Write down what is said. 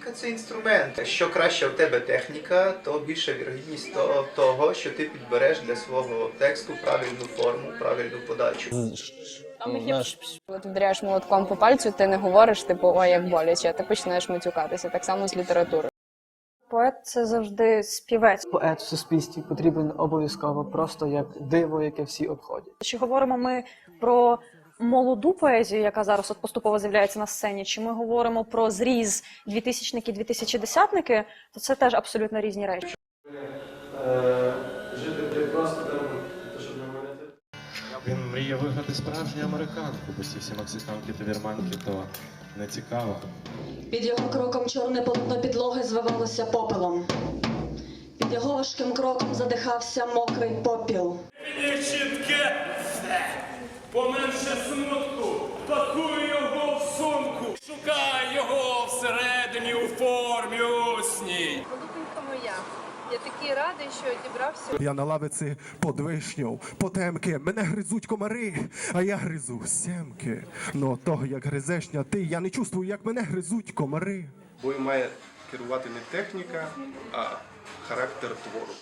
Техніка це інструмент. Що краща в тебе техніка, то більша вірогідність того, що ти підбереш для свого тексту правильну форму, правильну подачу. Ну, наш Коли ти вдаряєш молотком по пальцю, ти не говориш, типу, ой, як боляче, а ти починаєш матюкатися. Так само з літературою. Поет це завжди співець. поет в суспільстві потрібен обов'язково просто як диво, яке всі обходять. Чи говоримо ми про молоду поезію, яка зараз от поступово з'являється на сцені, чи ми говоримо про зріз 2000-ники, 2010-ники, то це теж абсолютно різні речі. жити при просто щоб не говорити. Він мріє виграти справжню американку, бо ці всі мексиканки та вірманки то не цікаво. Під його кроком чорне полотно підлоги звивалося попелом. Під його важким кроком задихався мокрий попіл. чітке все. Поменше смутку, пакуй його в сумку. Шукай його всередині у формі усній. тому я. Я такий радий, що дібрався. Я на лавиці под вишню, потемки, мене гризуть комари, а я гризу сімки. Ну того, як гризешня ти, я не чувствую, як мене гризуть комари. Бою має керувати не техніка, а характер твору.